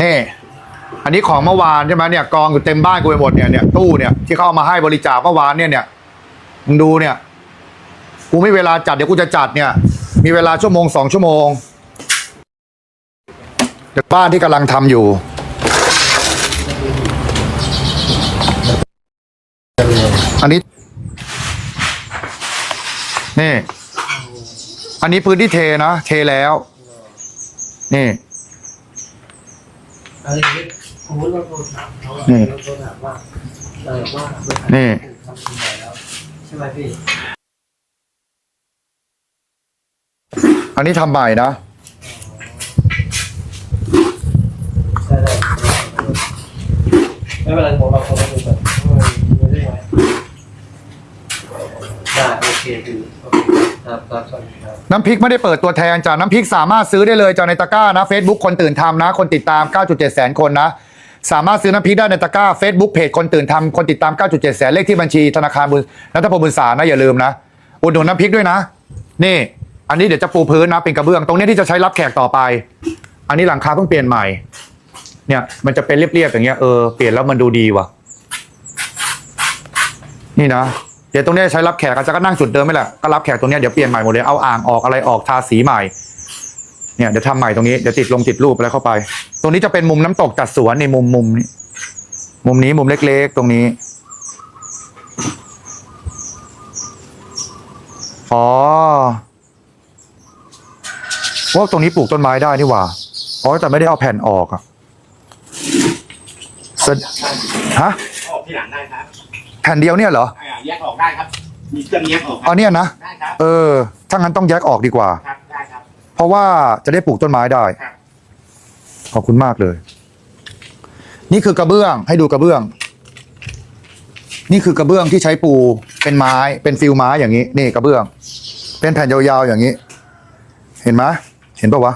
นี่ อันนี้ของเมื่อวานใช่ไหมเนี่ยกองอยู่เต็มบ้านกูไปหมดเนี่ยเนี่ยตู้เนี่ยที่เขาเอามาให้บริจาคเมื่อวานเนี่ยเนี่ยมึงดูเนี่ย กูไม่เวลาจัดเดี๋ยวกูจะจัดเนี่ย มีเวลาชั่วโมงสองชั่วโมงเดี๋ยวบ้านที่กำลังทำอยู่อันนี้ นี่ อันนี้พื้นที่เทนะ เทแล้ว นี่ อะไรอย่างนี้สมมติเราโทรถามเขาอะนี่ เราโทรถามว่าเออว่าบริษัทนี่ทำยังไงแล้วใช่ไหมพี่อันนี้ทำใหม่นะ ใช่ได้ไม่เป็นไรผมเราคนละดูกันว่ามันไม่ได้ไหมได้โอเคคือ ครับครับสวัสดีครับน้ำพริกไม่ได้เปิดตัวแทนจ้ะน้ำพริกสามารถซื้อได้เลยจ้ะในตะกร้านะ Facebook คนตื่นทำนะ คนติดตาม 9.7 แสนคนนะ สามารถซื้อน้ำพริกได้ในตะกร้า Facebook เพจคนตื่นทำคนติดตาม 9.7 แสนเลขที่บัญชีธนาคารบุญรัฐพลบุญสารนะอย่าลืมนะอุดหนุนน้ำพริกด้วยนะ นี่ อันนี้เดี๋ยวจะปูพื้นนะเป็นกระเบื้อง ตรงนี้ที่จะใช้รับแขกต่อไป อันนี้หลังคาเพิ่งเปลี่ยนใหม่ เนี่ย มันจะเป็นเรียบๆอย่างเงี้ยเออเปลี่ยนแล้วมันดูดีว่ะ นี่นะ เดี๋ยวตรงนี้ใช้รับแขกอาจารย์ก็นั่งจุดเดิมไม่แหละก็รับแขกตรงนี้เดี๋ยวเปลี่ยนใหม่หมดเลยเอาอ่างออกอะไรออกทาสีใหม่เนี่ยเดี๋ยวทำใหม่ตรงนี้เดี๋ยวติดลงติดรูปอะไรเข้าไป ตรงนี้จะเป็นมุมน้ำตกจัดสวนในมุมมุมนี้มุมนี้มุมเล็ก ๆ ตรงนี้อ๋อว่าตรงนี้ปลูกต้นไม้ได้นี่หว่าอ๋อแต่ไม่ได้เอาแผ่นออกอะฮะออกที่หลังได้ครับ แผ่นเดียวเนี่ยเหรออ่าแยกออกได้ครับ มีเครื่องแยกออกคอ๋รัอบเนี่ยนะได้ครับเออถ้างั้นต้องแยกออกดีกว่า ครับได้ครับ เพราะว่าจะได้ปลูกต้นไม้ได้ ครับ ขอบคุณมากเลย นี่คือกระเบื้องให้ดูกระเบื้อง นี่คือกระเบื้องที่ใช้ปูเป็นไม้เป็นฟิลไม้อย่างนี้ นี่กระเบื้อง เป็นแผ่นยาวๆอย่างนี้ เห็นไหมเห็นปะวะ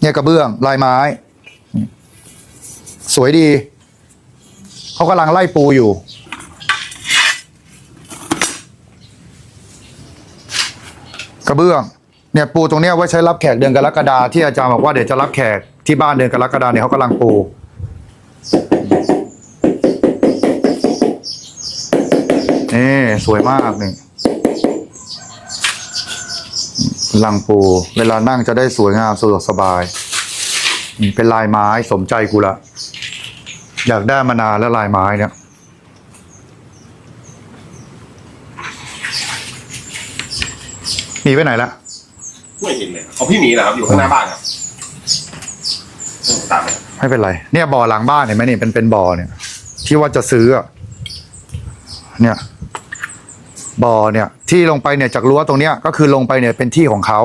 เนี่ยกระเบื้องลายไม้ สวยดี เขากำลังไล่ปูอยู่ กระเบื้องเนี่ยปูตรงเนี้ยไว้ใช้รับแขกเดือนกรกฎาที่อาจารย์บอกว่าเดี๋ยวจะรับแขกที่บ้านเดือนกรกฎาเนี่ยเขากำลังปู นี่สวยมากนี่กำลังปู เวลานั่งจะได้สวยงามสะดวกสบาย เป็นลายไม้สมใจกูละ อยากได้มานานแล้วลายไม้เนี่ย หนีไปไหนละไม่เห็นเลยของพี่หมีเหรอครับอยู่ข้างหน้าบ้านครับตามไปไม่เป็นไร เนี่ยบ่อหลังบ้านเห็นไหมนี่เป็นเป็นบ่อเนี่ย ที่ว่าจะซื้ออะเนี่ยบ่อเนี่ย ที่ลงไปเนี่ยจากรั้วตรงเนี้ยก็คือลงไปเนี่ยเป็นที่ของเขา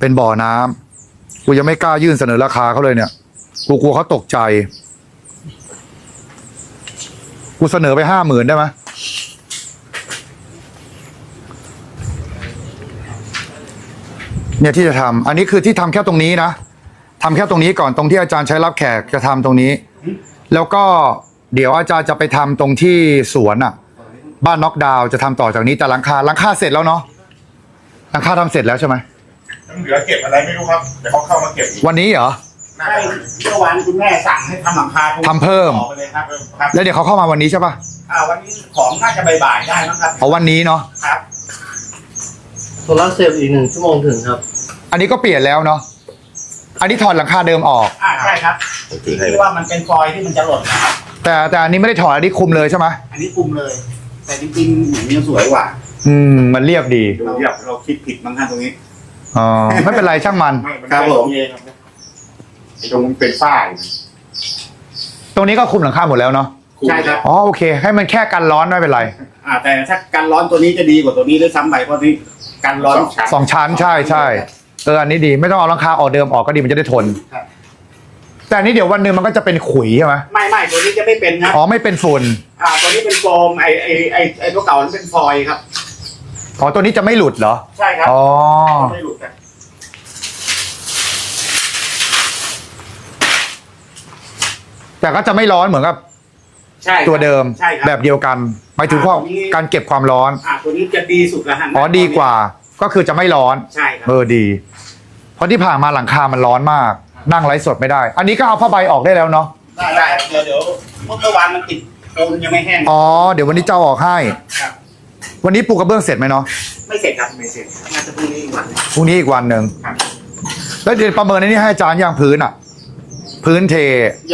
เป็นบ่อน้ำกูยังไม่กล้ายื่นเสนอราคาเขาเลยเนี่ยกูกลัวเขาตกใจ กูเสนอไปห้าหมื่นได้ไหม เนี่ยที่จะทำอันนี้คือที่ทำแค่ตรงนี้นะทำแค่ตรงนี้ก่อนตรงที่อาจารย์ใช้รับแขกจะทำตรงนี้ แล้วก็เดี๋ยวอาจารย์จะไปทำตรงที่สวนอะ บ้านน็อกดาวน์จะทำต่อจากนี้แต่หลังคาหลังคาเสร็จแล้วเนาะหลังคาทำเสร็จแล้วใช่ไหมยังเหลือเก็บอะไรไม่รู้ครับเดี๋ยวเขาเข้ามาเก็บอีกวันนี้เหรอใช่เมื่อวานคุณแม่สั่งให้ทำหลังคาตรงทำเพิ่มต่อไปเลยครับครับแล้วเดี๋ยวเขาเข้ามาวันนี้ใช่ปะอ่าวันนี้ของน่าจะบ่ายๆได้มั้งครับเอาวันนี้เนาะครับโซ ลาร์เซลล์อีกหนึ่งชั่วโมงถึงครับ อันนี้ก็เปลี่ยนแล้วเนาะอันนี้ถอดหลังคาเดิมออก อ่าใช่ครับที่ว่ามันเป็นฟอยล์ที่มันจะหล่นนะครับแต่แต่อันนี้ไม่ได้ถอดอันนี้คุมเลยใช่ไหมอันนี้คุมเลย แต่จริงๆอย่างนี้สวยกว่าอืม มันเรียบดีเราเรียบเราคิดผิดบางท่านตรงนี้อ๋อไม่เป็นไรช่างมันครับผมเองไอ้ตรงมันเป็นฝ้ายตรงนี้ก็คุมหลังคาหมดแล้วเนาะใช่ครับอ๋อโอเค ให้มันแค่กันร้อนไม่เป็นไร อ่าแต่ถ้ากันร้อนตัวนี้จะดีกว่าตัวนี้ด้วยซ้ำไปเพราะนี่ กันร้อนสองชั้นใช่ใช่เอออันนี้ดีไม่ต้องเอาหลังคาออกเดิมออกก็ดีมันจะได้ทน ครับแต่อันนี้เดี๋ยววันหนึ่งมันก็จะเป็นขุยใช่ไหมไม่ไม่ตัวนี้จะไม่เป็นครับอ๋อไม่เป็นฝุ่นอ่าตัวนี้เป็นโฟมไอไอไอไอตัวเก่านั้นเป็นฟอยล์ครับ อ๋อตัวนี้จะไม่หลุดเหรอใช่ครับอ๋อไม่หลุดนะแต่ก็จะไม่ร้อนเหมือนกับ ใช่ครับตัวเดิมใช่ครับ แบบเดียวกันหมายถึงว่าการเก็บความร้อนอ่าตัวนี้จะดีสุดแล้วฮะอ๋อดีกว่าก็คือจะไม่ร้อน ใช่ครับ เออดี เพราะที่ผ่านมาหลังคามันร้อนมากคนั่งไลฟ์สดไม่ได้ อันนี้ก็เอาผ้าใบออกได้แล้วเนาะได้ได้เดี๋ยวเดี๋ยวเมื่อวานมันติดปูนยังไม่แห้งอ๋อเดี๋ยววันนี้เจ้าออกให้ ครับ วันนี้ปูกระเบื้องเสร็จไหมเนาะไม่เสร็จครับไม่เสร็จน่าจะพรุ่งนี้อีกวันหนึ่ง พรุ่งนี้อีกวันหนึ่งครับ แล้วเดี๋ยวประเมินในนี้ให้อาจารย์ย่างพื้นอะ พื้นเท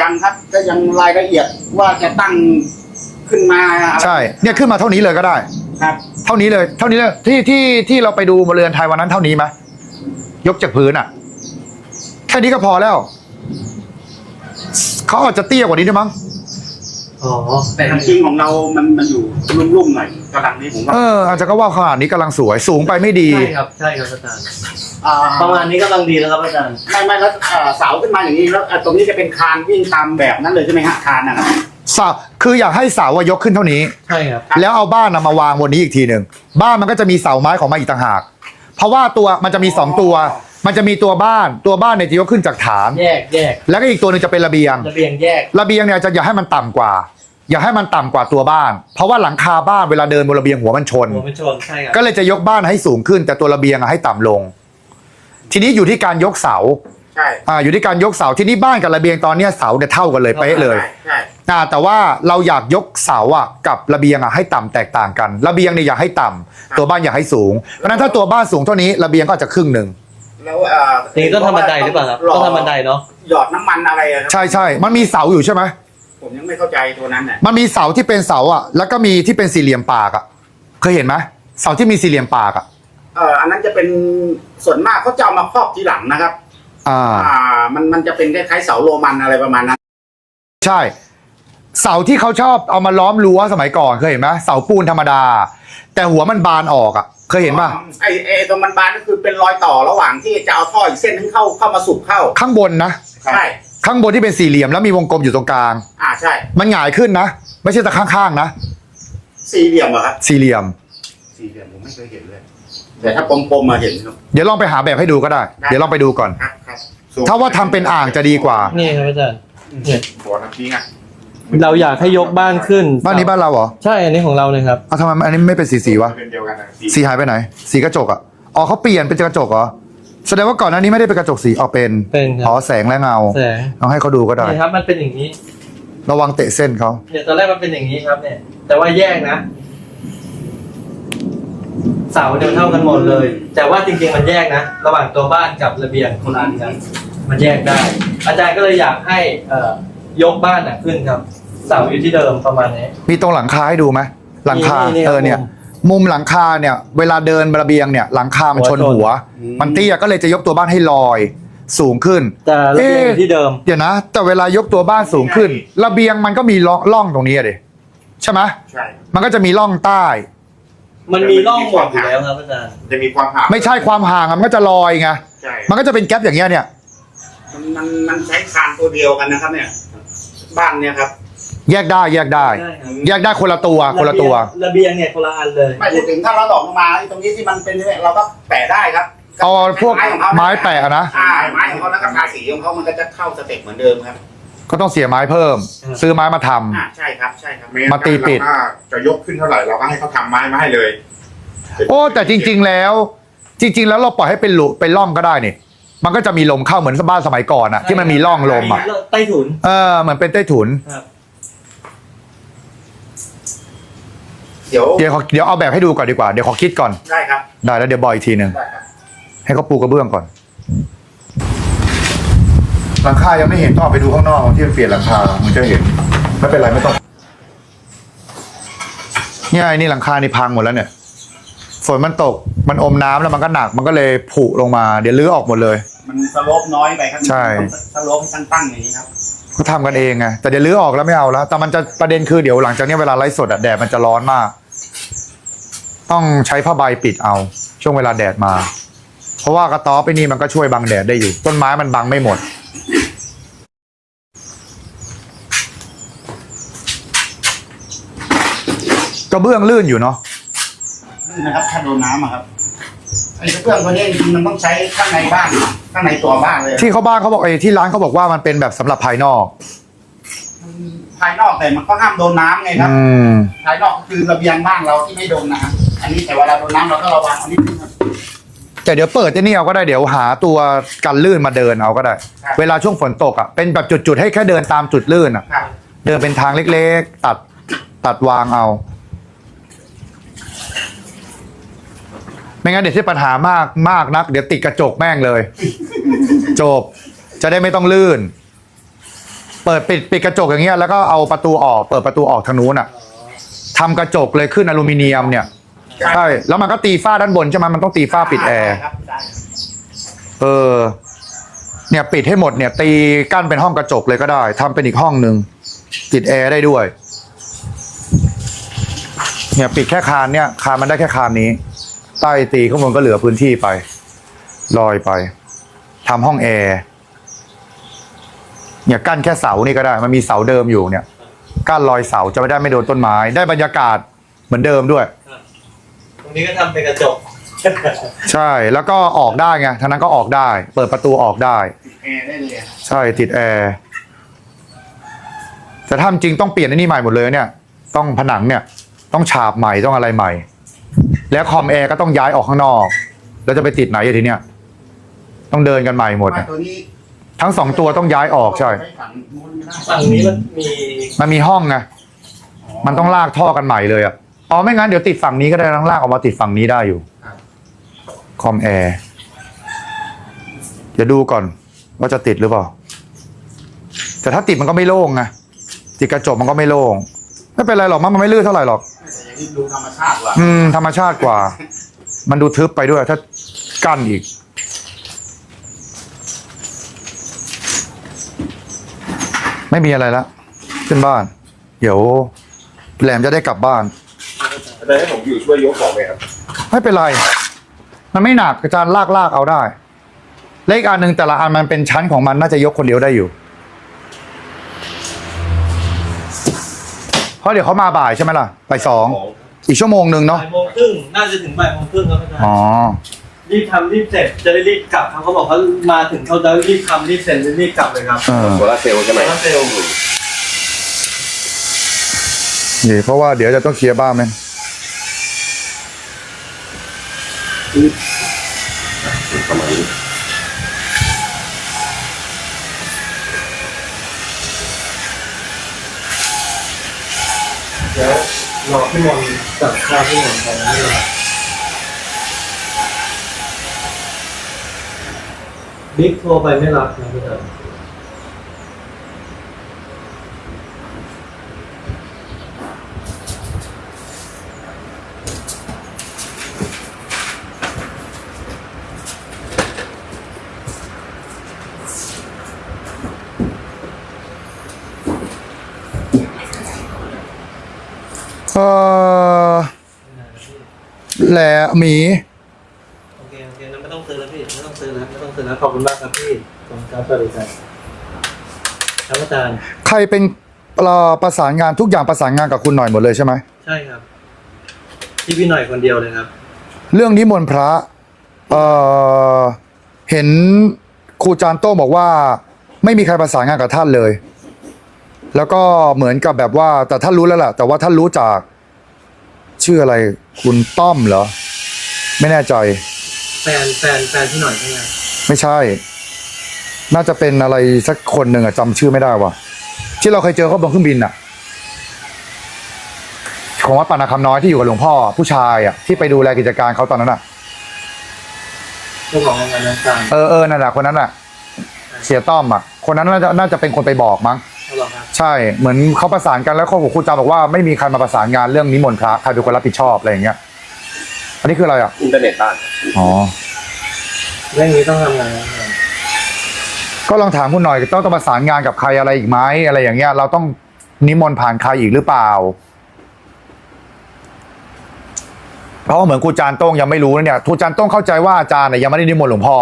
ยังครับก็ยังรายละเอียดว่าจะตั้งขึ้นมาอะไรใช่ เนี่ยขึ้นมาเท่านี้เลยก็ได้ ครับ เท่านี้เลย เท่านี้เลยที่ที่ที่เราไปดูบนเรือนไทยวันนั้นเท่านี้ไหมยกจากพื้นอะ แค่นี้ก็พอแล้ว เขาอาจจะเตี้ยกว่านี้ด้วยมั้ง อ๋อแต่จริงๆของเรามันมันอยู่รุ่มๆหน่อย กำลังนี้ผมว่าเอออาจจะก็ว่าขนาดนี้กำลังสวยสูงไปไม่ดี ใช่ครับใช่ครับอาจารย์อ่ประมาณนี้กำลังดีแล้วครับอาจารย์ ไม่ไม่แล้วเอ่อเสาขึ้นมาอย่างนี้แล้วเอ่อตรงนี้จะเป็นคานวิ่งตามแบบนั้นเลยใช่ไหมฮะคานนะครับเสาคืออยากให้เสาอะยกขึ้นเท่านี้ ใช่ครับ แล้วเอาบ้านนะมาวางบนนี้อีกทีหนึ่งบ้านมันก็จะมีเสาไม้ของมันอีกต่างหาก เพราะว่าตัวมันจะมีสองตัว มันจะมีตัวบ้านตัวบ้านเนี่ยจะยกขึ้นจากฐาน แยกแยกแล้วก็อีกตัวหนึงจะเป็นระเบียง ระเบียงแยก ระเบียงเนี่ยจะอย่าให้มันต่ำกว่า อย่าให้มันต่ำกว่าตัวบ้าน เพราะว่าหลังคาบ้านเวลาเดินบนระเบียงหัวมันชน หัวเป็นชนใช่ครับก็เลยจะยกบ้านให้สูงขึ้น แต่ตัวระเบียงอะให้ต่ำลง ทีนี้อยู่ที่การยกเสาใช่อ่าอยู่ที่การยกเสาทีนี้บ้านกับระเบียงตอนเนี้ยเสาเนี่ยเท่ากันเลยเป๊ะเลย ใช่ใช่อ่าแต่ว่าเราอยากยกเสาอะกับระเบียงอะให้ต่ำแตกต่างกันระเบียงเนี่ยอยากให้ต่ำตัวบ้านอยากให้สูงเพราะฉะนั้นถ้าตัวบ้านสูงเท่านี้ระเบียงก็อาจจะครึ่งหนึ่งแล้วเอ่อนี่ก็ทำบันไดหรือเปล่าครับหล่ก็ทำบันไดเนาะ หยอดน้ำมันอะไรอะครับ ใช่ใช่มันมีเสาอยู่ใช่ไหม ผมยังไม่เข้าใจตัวนั้นน่ะมันมีเสาที่เป็นเสาอะ แล้วก็มีที่เป็นสี่เหลี่ยมปากอะ เคยเห็นไหมเสาที่มีสี่เหลี่ยมปากอะ เอ่ออันนั้นจะเป็นส่วนมากเขาจะเอามาครอบทีหลังนะครับ อ่า อ่า มันมันจะเป็นคล้ายๆเสาโรมันอะไรประมาณนั้น ใช่ เสาที่เขาชอบเอามาล้อมรั้วสมัยก่อนเคยเห็นไหมเสาปูนธรรมดา แต่หัวมันบานออกอะ เคยเห็นป่ะไอ้ไอ้ตรงมันบานก็คือเป็นรอยต่อระหว่างที่จะเอาท่ออีกเส้นนึงเข้าเข้ามาสูบเข้า ข้างบนนะ ใช่ ข้างบนที่เป็นสี่เหลี่ยมแล้วมีวงกลมอยู่ตรงกลาง อ่าใช่ มันหงายขึ้นนะ ไม่ใช่แต่ข้างๆนะ สี่เหลี่ยมเหรอครับสี่เหลี่ยม สี่เหลี่ยมผมไม่เคยเห็นเลย แต่ถ้ากลมๆมาเห็นครับ เดี๋ยวลองไปหาแบบให้ดูก็ได้ได้เดี๋ยวลองไปดูก่อน ครับครับถ้าว่าทำเป็นอ่างจะดีกว่า นี่ครับอาจารย์เนี่ยบ่อน้ำทิ้งอะเราอยากให้ยกบ้านขึ้นบ้านนี้บ้านเราเหรอใช่อันนี้ของเราเลยครับ เอาทำไมอันนี้ไม่เป็นสีสีวะ เป็นเดียวกันนะสีสีหายไปไหน สีกระจกอะ อ๋อเขาเปลี่ยนเป็นกระจกเหรอ แสดงว่าก่อนหน้านี้ไม่ได้เป็นกระจกสีออกเป็นเป็นคอ๋รัอบแสงและเงาแสงลองให้เขาดูก็ได้ นี่ครับมันเป็นอย่างนี้ ระวังเตะเส้นเขาเนี่ยตอนแรกมันเป็นอย่างนี้ครับ เนี่ย แต่ว่าแยกนะเสาเดียวเท่ากันหมดเลย แต่ว่าจริงๆมันแยกนะระหว่างตัวบ้านกับระเบียงคนละอันกันมันแยกได้ อาจารย์ก็เลยอยากให้เอ่อยกบ้านน่ะขึ้นครับ เสาอยู่ที่เดิมประมาณนี้ มีตรงหลังคาให้ดูไหมหลังคานี่นี่เออเนี่ย ครับ มุมหลังคาเนี่ย เวลาเดินระเบียงเนี่ย หลังคามันชนหัวชนหัวมันเตี้ยก็เลยจะยกตัวบ้านให้ลอย สูงขึ้น แต่ระเบียงอยู่เอ๊ะที่เดิม เดี๋ยวนะ แต่เวลายกตัวบ้านสูงขึ้น ระเบียงมันก็มีร่องร่องตรงนี้อะดิใช่ไหมใช่ มันก็จะมีร่องใต้ มันมีร่องหมดอยู่แล้วครับอาจารย์ จะมีความห่างไม่ใช่ความห่างอะมันก็จะลอยไงใช่มันก็จะเป็นแก๊ปอย่างเงี้ยเนี่ย มันมันมันใช้คานตัวเดียวกันนะครับเนี่ย บ้านเนี่ยครับ แยกได้แยกได้ใช่ครับแยกได้คนละตัวคนละตัว ระเบียงเนี่ยคนละอันเลยไม่พูดถึงถ้าเราดอกลงมาไอ้ตรงนี้ที่มันเป็นเนี่ยเราก็แปะได้ครับเอาพวกของเขาไม้แปะอะนะอ่าไม้ของเขาแล้วก็ทาสีของเขามันก็จะเข้าสเต็ปเหมือนเดิมครับ ก็ต้องเสียไม้เพิ่มครับซื้อไม้มาทำอ่าใช่ครับใช่ครับมาตีปิดเราก็จะยกขึ้นเท่าไหร่เราก็ให้เขาทำไม้มาให้เลย โอ้แต่จริง ๆแล้ว จริง ๆ แล้วเราปล่อยให้เป็นหลุเป็นร่องก็ได้นี่มันก็จะมีลมเข้าเหมือนบ้านสมัยก่อนอะที่มันมีร่องลมอะใต้ถุนเออเหมือนเป็นใต้ถุน ครับ เดี๋ยวเดี๋ยวขอเดี๋ยวเอาแบบให้ดูก่อนดีกว่า เดี๋ยวขอคิดก่อน ได้ครับได้แล้วเดี๋ยวบอกอีกทีหนึ่ง ได้ครับ ให้เขาปูกระเบื้องก่อน หลังคายังไม่เห็นต้องออกไปดูข้างนอกที่มันเปลี่ยนหลังคามันจะเห็น ไม่เป็นไรไม่ต้อง เนี่ยไอ้นี่หลังคานี่พังหมดแล้วเนี่ย ฝนมันตก มันอมน้ำแล้วมันก็หนัก มันก็เลยผุลงมา เดี๋ยวรื้อออกหมดเลย มันสโลปน้อยไปครับใช่สโลปให้ตั้งๆอย่างนี้ครับ เขาทำกันเองไงแต่เดี๋ยวรื้อออกแล้วไม่เอาแล้ว แต่มันจะประเด็นคือเดี๋ยวหลังจากเนี้ยเวลาไลฟ์สดอะแดดมันจะร้อนมาก ต้องใช้ผ้าใบปิดเอา ช่วงเวลาแดดมา เพราะว่ากระต๊อบไอ้นี่มันก็ช่วยบังแดดได้อยู่ ต้นไม้มันบังไม่หมด กระเบื้องลื่นอยู่เนาะนี่นะครับถ้าโดนน้ำอะครับ ไอ้เครื่องตัวนี้จริงๆมันต้องใช้ข้างในบ้านข้างในตัวบ้านเลยที่เขาบ้านเขาบอกไอ้ที่ร้านเขาบอกว่ามันเป็นแบบสำหรับภายนอกภายนอกแต่มันก็ห้ามโดนน้ำไงครับ อืม ภายนอกคือระเบียงบ้านเราที่ไม่โดนน้ำอันนี้แต่เวลาโดนน้ำเราก็ระวังอันนี้ครับแต่เดี๋ยวเปิดที่นี่เอาก็ได้เดี๋ยวหาตัวกันลื่นมาเดินเอาก็ได้เวลาช่วงฝนตกอะเป็นแบบจุดๆให้แค่เดินตามจุดลื่นอะ ครับ เดินเป็นทางเล็กๆ ตัดตัดวางเอา ไม่งั้นเดี๋ยวที่ปัญหามากมากนัก เดี๋ยวติดกระจกแม่งเลย จบ จะได้ไม่ต้องลื่น เปิดปิดปิดกระจกอย่างเงี้ยแล้วก็เอาประตูออก เปิดประตูออกทางนู้นอะทำกระจกเลยขึ้นอลูมิเนียมเนี่ยใช่แล้วมันก็ตีฝ้าด้านบนใช่ไหมมันต้องตีฝ้าปิดแอร์เออ เนี่ยปิดให้หมดเนี่ย ตีกั้นเป็นห้องกระจกเลยก็ได้ทำเป็นอีกห้องหนึ่งติดแอร์ได้ด้วย เนี่ยปิดแค่คานเนี่ย คานมันได้แค่คานนี้ ใต้ตีข้างบนก็เหลือพื้นที่ไป ลอยไปทำห้องแอร์เนี่ยกั้นแค่เสานี่ก็ได้ มันมีเสาเดิมอยู่เนี่ยกั้นรอยเสาจะไม่ได้ไม่โดนต้นไม้ ได้บรรยากาศเหมือนเดิมด้วย ตรงนี้ก็ทำเป็นกระจกใช่แล้วก็ออกได้ไงทางนั้นก็ออกได้ เปิดประตูออกได้ติดแอร์ได้เลยใช่ติดแอร์แต่ถ้าจริงต้องเปลี่ยนไอ้นี่ใหม่หมดเลยเนี่ย ต้องผนังเนี่ย ต้องฉาบใหม่ต้องอะไรใหม่ แล้วคอมแอร์ก็ต้องย้ายออกข้างนอก แล้วจะไปติดไหนอะทีเนี้ยต้องเดินกันใหม่หมดว่าอะตัวนี้ทั้งสองตัวต้องย้ายออกใช่ไว้ฝั่งนู้นก็ได้ฝั่งนี้มันมีมันมีห้องไงมันต้องลากท่อกันใหม่เลยอะอ๋อไม่งั้นเดี๋ยวติดฝั่งนี้ก็ได้ต้องลากออกมาติดฝั่งนี้ได้อยู่ครับคอมแอร์เดี๋ยวดูก่อน ว่าจะติดหรือเปล่า แต่ถ้าติดมันก็ไม่โล่งไงติดกระจกมันก็ไม่โล่ง ไม่เป็นไรหรอกมันมันไม่ลื่นเท่าไหร่หรอกแต่อย่าง นี้ดูธรรมชาติกว่าอืม ธรรมชาติกว่า มันดูทึบไปด้วย ถ้ากั้นอีก ไม่มีอะไรละขึ้นบ้าน เดี๋ยวแหลมจะได้กลับบ้านแต่ให้ผมอยู่ช่วยยกของไหมครับไม่เป็นไร มันไม่หนักอาจารย์ลากลากเอาได้ เลขอันหนึ่งแต่ละอันมันเป็นชั้นของมันน่าจะยกคนเดียวได้อยู่ เพ ราะเดี๋ยวเขามาบ่ายใช่ไหมล่ะบ่ายสองอีกชั่วโมงหนึ่งเนาะบ่ายโมงครึ่งน่าจะถึงบ่ายโมงครึ่งครับอาจารย์อ๋อรีบทำรีบเสร็จจะได้รีบกลับครับเขาบอกเขามาถึงเขาจะรีบทำรีบเสร็จรีบกลับเลยครับเออโซลาร์เซลล์ใช่ไหมโซลาร์เซลล์นี่เพราะว่าเดี๋ยวจะต้องเคลียร์บ้านมันประมาณนี้ แล้วรอพี่มนต์จัดข้าวพี่มนไปนี่แหละบิ๊กโทรไปไม่รับนะพี่เต๋อ แหละหมี โอเคโอเคงั้นไม่ต้องซื้อแล้วพี่ไม่ต้องซื้อแล้วไม่ต้องซื้อแล้วขอบคุณมากครับพี่ขอบคุณครับสวัสดีครับครับอาจารย์ใครเป็นเอ่อประสานงานทุกอย่างประสานงานกับคุณหน่อยหมดเลยใช่ไหมใช่ครับที่พี่หน่อยคนเดียวเลยครับ เรื่องนิมนต์พระเอ่อเห็นครูจานโต้บอกว่า ไม่มีใครประสานงานกับท่านเลย แล้วก็เหมือนกับแบบว่าแต่ท่านรู้แล้วแหละแต่ว่าท่านรู้จาก ชื่ออะไร คุณต้อมเหรอ ไม่แน่ใจ แฟนแฟนแฟนพี่หน่อยใช่ไหมไม่ใช่ น่าจะเป็นอะไรสักคนหนึ่งอะจำชื่อไม่ได้ว่ะ ที่เราเคยเจอเขาบนเครื่องบินอะของวัดปานาคำน้อยที่อยู่กับหลวงพ่อผู้ชายอะที่ไปดูแลกิจการเขาตอนนั้นอะเจ้าของโรงงานน้ำตาลเออเออนั่นแหละคนนั้นแหละเสียต้อมอะคนนั้นน่าจะน่าจะเป็นคนไปบอกมั้งเอา หรอครับใช่เหมือนเขาประสานกันแล้วเขาบอกครูจาบอกว่าไม่มีใครมาประสานงานเรื่องนิมนต์พระใครเป็นคนรับผิดชอบอะไรอย่างเงี้ย อันนี้คืออะไรอะอินเทอร์เน็ตบ้านอ๋อเรื่องนี้ต้องทำงานนะครับก็ลองถามคุณหน่อยต้องต้องประสานงานกับใครอะไรอีกไหมอะไรอย่างเงี้ย เราต้องนิมนต์ผ่านใครอีกหรือเปล่า เพราะว่าเหมือนครูจานโต้งยังไม่รู้นะเนี่ยครูจานโต้งเข้าใจว่าอาจารย์เนี่ยยังไม่ได้นิมนต์หลวงพ่อ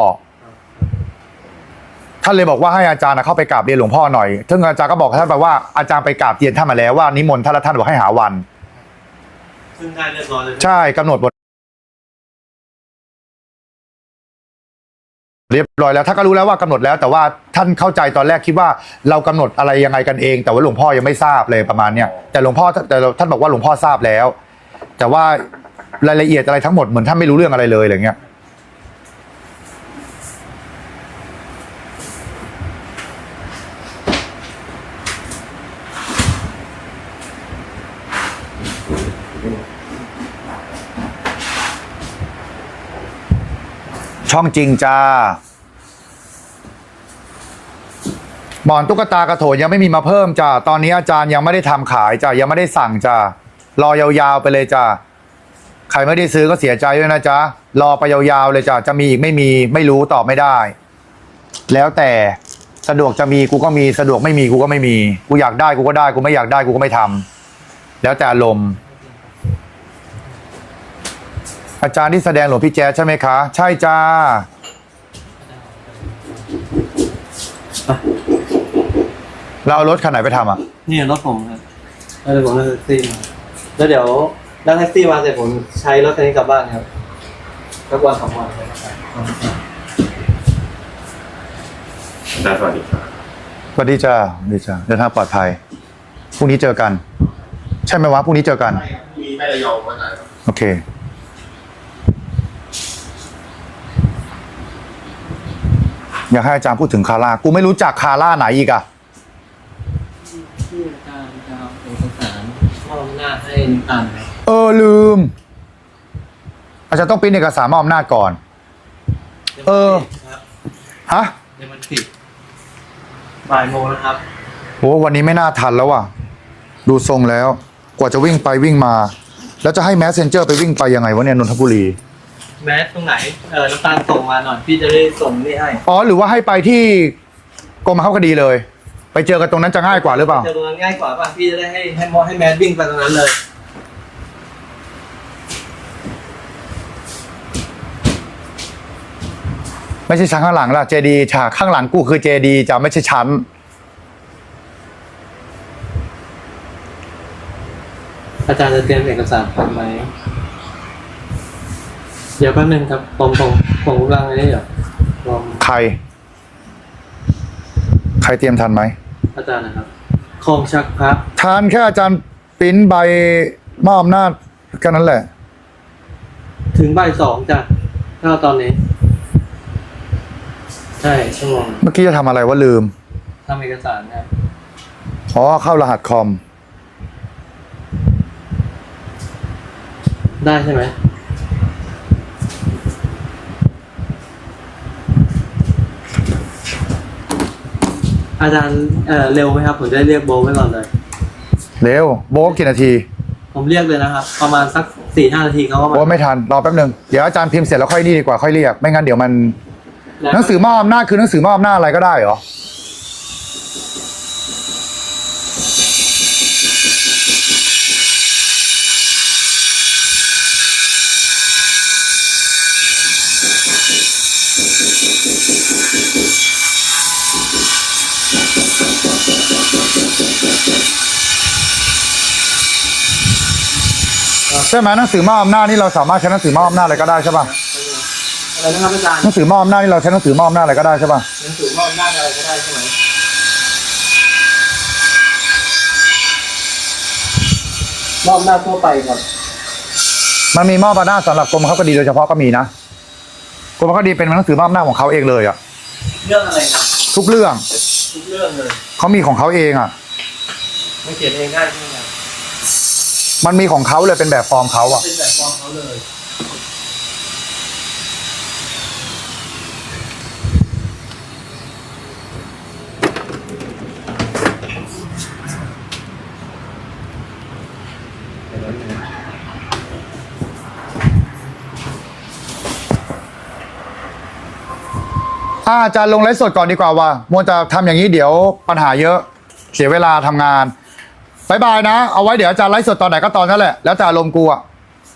ท่านเลยบอกว่าให้อาจารย์น่ะเข้าไปกราบเรียนหลวงพ่อหน่อยซึ่งอาจารย์ก็บอกกับท่านไปว่าอาจารย์ไปกราบเรียนท่านมาแล้วว่านิมนต์ท่านแล้วท่านบอกให้หาวัน ซึ่งได้เรียบร้อยเลยใช่กำหนดบทเรียบร้อยแล้วท่านก็รู้แล้วว่ากำหนดแล้ว แต่ว่าท่านเข้าใจตอนแรกคิดว่าเรากำหนดอะไรยังไงกันเอง แต่ว่าหลวงพ่อยังไม่ทราบเลยประมาณเนี้ยแต่หลวงพ่อแต่ท่านบอกว่าหลวงพ่อทราบแล้ว แต่ว่ารายละเอียดอะไรทั้งหมดเหมือนท่านไม่รู้เรื่องอะไรเลยอะไรเงี้ย ช่องจริงจ้าหมอนตุ๊กตากระโถนยังไม่มีมาเพิ่มจ้าตอนนี้อาจารย์ยังไม่ได้ทำขายจ้ายังไม่ได้สั่งจ้ารอยาวๆไปเลยจ้าใครไม่ได้ซื้อก็เสียใจด้วยนะจ๊ะรอไปยาวๆเลยจ้าจะมีอีกไม่มีไม่รู้ตอบไม่ได้ แล้วแต่สะดวกจะมีกูก็มีสะดวกไม่มีกูก็ไม่มี กูอยากได้กูก็ได้กูไม่อยากได้กูก็ไม่ทำแล้วแต่อารมณ์ อาจารย์ที่แสดงหลวงพี่แจ๊สใช่ไหมคะ ใช่จ้า เราเอารถคันไหนไปทำอะ นี่รถผมครับแล้วเดี๋ยวผมนั่งแท็กซี่มาแล้วเดี๋ยวนั่งแท็กซี่มาเสร็จผมใช้รถคันนี้กลับบ้านครับสักวันสองวันเลยนะครับอาจารย์สวัสดีครับสวัสดีจ้าสวัสดีจ้าเดินทางปลอดภัย พรุ่งนี้เจอกัน ใช่ไหมวะ พรุ่งนี้เจอกัน มีแม่ระยองอาจารย์โอเค อยากให้อาจารย์พูดถึงคาร่ากูไม่รู้จักคาร่าไหนอีกอะที่อาจารย์จะเอาเอกสารมอบอำนาจให้นิตันครับเออลืม อาจารย์ต้องปริ้นเอกสารมอบอำนาจก่อน เออ ครับฮะเดี๋ยวมันผิดบ่ายโมงนะครับ โหวันนี้ไม่น่าทันแล้วว่ะ ดูทรงแล้ว กว่าจะวิ่งไปวิ่งมา แล้วจะให้แมสเซนเจอร์ไปวิ่งไปยังไงวะเนี่ยนนทบุรี แมสตรงไหนเออน้ำตาลส่งมาหน่อยพี่จะได้ส่งนี่ให้อ๋อหรือว่าให้ไปที่กรมบังคับคดีเลย ไปเจอกันตรงนั้นจะง่ายกว่าหรือเปล่า จะตรงนั้นง่ายกว่าป่ะพี่จะได้ให้ให้มอให้แมสวิ่งไปตรงนั้นเลย ไม่ใช่ชั้นข้างหลังล่ะเจดีฉากข้างหลังกูคือเจดีจะไม่ใช่ชั้นอาจารย์จะเตรียมเอกสารทันไหม เดี๋ยวแป๊บนึงครับผมผมผมกำลังไอ้นี่อยู่ลองใคร ใครเตรียมทันไหมอาจารย์นะครับคงชักพักทานแค่อาจารย์ปริ้นใบมอบอำนาจแค่นั้นแหละ ถึงบ่ายสองจ้ะถ้าตอนนี้ ใช่ชั่วโมงเมื่อกี้จะทำอะไรว่าลืมทำเอกสารครับอ๋อเข้ารหัสคอม ได้ใช่ไหม อาจารย์เอ่อเร็วไหมครับผมจะได้เรียกโบทไว้ก่อนเลย เร็วโบกกี่นาทีผมเรียกเลยนะครับ ประมาณสักสี่ห้านาทีเขาก็มาโบกไม่ทันรอแป๊บหนึ่งเดี๋ยวอาจารย์พิมพ์เสร็จแล้วค่อยนี่ดีกว่าค่อยเรียกไม่งั้นเดี๋ยวมัน แล้วหนังสือมอบอำนาจคือหนังสือมอบอำนาจอะไรก็ได้เหรอ ช่ไหมหนังสือมอบอำนาจนี่เราสามารถใช้หนังสือมอบอำนาจอะไรก็ได้ใช่ป่ะอะไรนะครับอาจารย์หนังสือมอบอำนาจนี่เราใช้หนังสือมอบอำนาจอะไรก็ได้ใช่ป่ะหนังสือมอบอำนาจอะไรก็ได้ใช่ไหมมอบอำนาจทั่วไปครับมันมีมอบอำนาจสำหรับกรมบังคับคดีโดยเฉพาะก็มีนะกรมบังคับคดีเป็นหนังสือมอบอำนาจของเขาเองเลยอะเรื่องอะไรครับทุกเรื่องทุกเรื่องเลยเขามีของเขาเองอะไม่เขียนเองได้ใช่ไหมครับ มันมีของเขาเลยเป็นแบบฟอร์มเขาอะเป็นแบบฟอร์มเขาเลยอ่าอาจารย์ลงไลฟ์สดก่อนดีกว่าว่ามัวจะทำอย่างนี้เดี๋ยวปัญหาเยอะ เสียเวลาทำงาน บายบายนะ เอาไว้เดี๋ยวอาจารย์ไลฟ์สดตอนไหนก็ตอนนั้นแหละ แล้วแต่อารมณ์กูอะ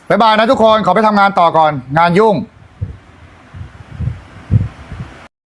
บายบายนะทุกคน ขอไปทำงานต่อก่อน งานยุ่ง